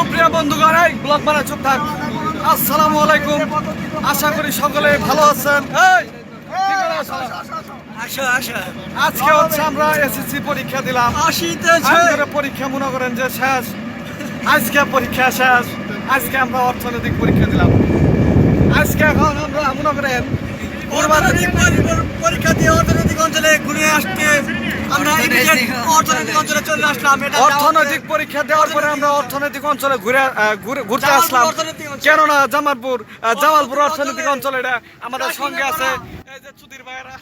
সুপ্রিয় বন্ধুগণ এই ব্লগ বানায় চুপ থাক। আসসালামু আলাইকুম। আশা করি সকলে ভালো আছেন। এই আজকে হচ্ছে আমরা এসএসসি পরীক্ষা দিলাম। পরীক্ষা মনে করেন যে শেষ। আজকে পরীক্ষা শেষ। আজকে আমরা অর্থনৈতিক পরীক্ষা দিলাম। আজকে এখন আমরা মনে করেন পরীক্ষা দিয়ে অর্থনৈতিক অঞ্চলে ঘুরে আসতে অর্থনৈতিক অঞ্চলে চলে আসলাম এটা অর্থনৈতিক পরীক্ষা দেওয়ার পরে আমরা অর্থনৈতিক অঞ্চলে ঘুরে ঘুরতে আসলাম। কেননা জামালপুর জামালপুর অর্থনৈতিক অঞ্চল এটা আমাদের সঙ্গে আছে। এই যে চুদির ভাইয়েরা।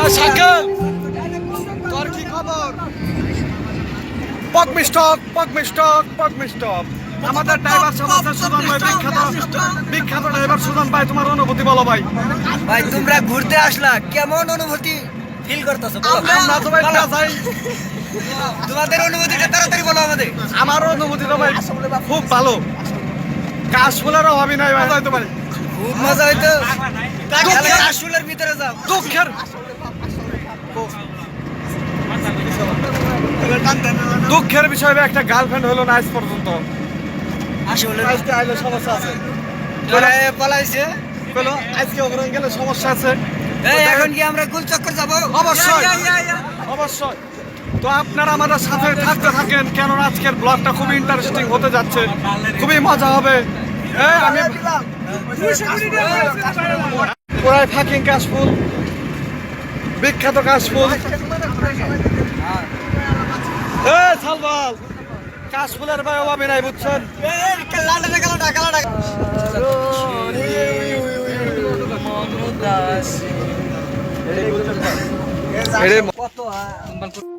এই পকমিস্টক পকমিস্টক পকমিস্টক আমাদের ড্রাইভার সমাজের সুজন ভাই বিখ্যাত। বিখ্যাত ড্রাইভার সুজন ভাই তোমার অনুভূতি বলো ভাই। ভাই তোমরা ঘুরতে আসলা কেমন অনুভূতি ফিল করতেছো? আমরা তো ভাই যাই। তোমাদের অনুভূতিটা তাড়াতাড়ি বলো আমাদের। আমার অনুভূতি তো ভাই খুব ভালো। কাশ ফুলের অভাবই নাই ভাই। হয়তো ভাই খুব মজা হইতো। কাশফুলের ভিতরে যাও। দুঃখের দুঃখের বিষয় একটা গার্লফ্রেন্ড হলো না আজ পর্যন্ত। আসলে আজকে আইলে সমস্যা আছে। পলাইছে। বলো আজকে ওখানে গেলে সমস্যা আছে। এখন কি আমরা যাব? অবশ্যই। অবশ্যই। তো আপনারা আমাদের সাথে থাকতে থাকেন কেন আজকের ব্লগটা খুবই ইন্টারেস্টিং হতে যাচ্ছে। খুবই মজা হবে। আমি পুরাই ফাকিং কাশফুল বিখ্যাত কাশফুল সালবাল কাশফুলের ভাই অভাবে নাই বুঝছেন?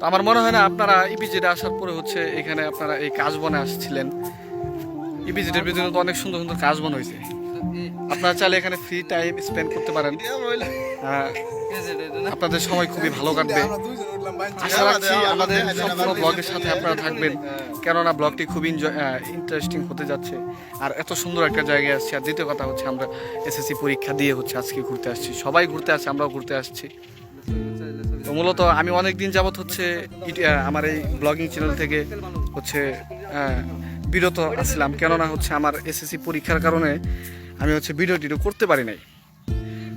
আমার মনে হয় না আপনারা ইপিজেডে আসার পরে হচ্ছে এখানে আপনারা এই কাজ বনে আসছিলেন। ইপিজেডের ভিতরে তো অনেক সুন্দর সুন্দর কাজ বন হয়েছে। আপনারা চাইলে এখানে ফ্রি টাইম স্পেন্ড করতে পারেন। আহ, আপনাদের সময় খুবই ভালো কাটবে। আশা রাখছি আমাদের সম্পূর্ণ ব্লগের সাথে আপনারা থাকবেন। কেননা ব্লগটি খুব ইন্টারেস্টিং হতে যাচ্ছে। আর এত সুন্দর একটা জায়গায় আসছি। আর দ্বিতীয় কথা হচ্ছে আমরা এসএসসি পরীক্ষা দিয়ে হচ্ছে আজকে ঘুরতে আসছি। সবাই ঘুরতে আসছে আমরাও ঘুরতে আসছি। তো মূলত আমি অনেক দিন যাবত হচ্ছে আমার এই ব্লগিং চ্যানেল থেকে হচ্ছে বিরত আসলাম কেননা হচ্ছে আমার এসএসসি পরীক্ষার কারণে আমি হচ্ছে ভিডিও টিডিও করতে পারি নাই।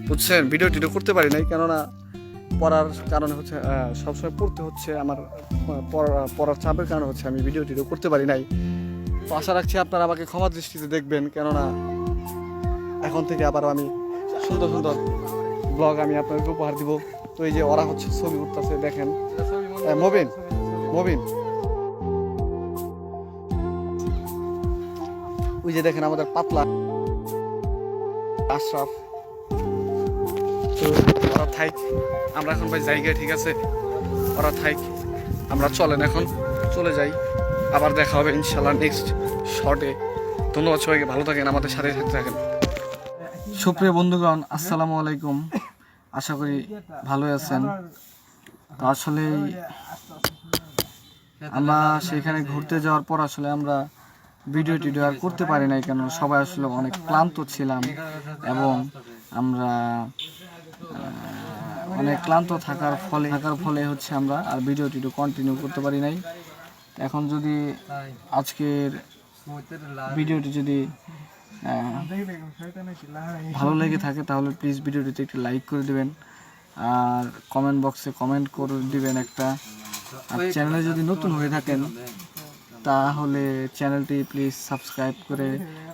বুঝছেন? ভিডিও টিডিও করতে পারি নাই, কেননা পড়ার কারণে হচ্ছে সবসময় পড়তে হচ্ছে, আমার পড়ার চাপের কারণে হচ্ছে আমি ভিডিও টিডিও করতে পারি নাই। তো আশা রাখছি আপনারা আমাকে ক্ষমা দৃষ্টিতে দেখবেন, কেননা এখন থেকে আবার আমি সুন্দর সুন্দর ব্লগ আমি আপনাদেরকে উপহার দিব। তো এই যে ওরা হচ্ছে ছবি উঠতেছে, দেখেন। মবিন মবিন। ওই যে দেখেন আমাদের পাতলা আশরাফ। ওরা থাইক, আমরা এখন ভাই জায়গায়, ঠিক আছে? ওরা থাইক, আমরা চলেন এখন, চলে যাই। আবার দেখা হবে ইনশাল্লাহ নেক্সট শর্টে ধন্যবাদ সবাইকে, ভালো থাকেন, আমাদের সাথে সাথে থাকেন। সুপ্রিয় বন্ধুগণ, আসসালামু আলাইকুম। আশা করি ভালোই আছেন। তো আসলে আমরা সেখানে ঘুরতে যাওয়ার পর আসলে আমরা ভিডিও টিডিও আর করতে পারি নাই কেন? সবাই আসলে অনেক ক্লান্ত ছিলাম এবং আমরা অনেক ক্লান্ত থাকার ফলে থাকার ফলে হচ্ছে আমরা আর ভিডিও টিডিও কন্টিনিউ করতে পারি নাই। এখন যদি আজকের ভিডিওটি যদি ভালো লেগে থাকে তাহলে প্লিজ ভিডিওটিতে একটি লাইক করে দেবেন আর কমেন্ট বক্সে কমেন্ট করে দিবেন একটা। আর চ্যানেলে যদি নতুন হয়ে থাকেন তাহলে চ্যানেলটি প্লিজ সাবস্ক্রাইব করে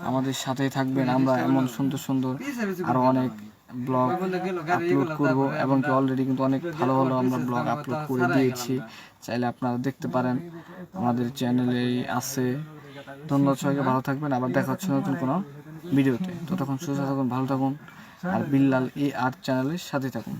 আমাদের সাথেই থাকবেন। আমরা এমন সুন্দর সুন্দর আরও অনেক ব্লগ আপলোড করব এবং কি অলরেডি কিন্তু অনেক ভালো ভালো আমরা ব্লগ আপলোড করে দিয়েছি। চাইলে আপনারা দেখতে পারেন, আমাদের চ্যানেলেই আছে। ধন্যবাদ সবাইকে, ভালো থাকবেন। আবার দেখা হচ্ছে নতুন কোনো ভিডিওতে। ততক্ষণ সুস্থ থাকুন, ভালো থাকুন, আর বিল্লাল এ আর চ্যানেলের সাথে থাকুন।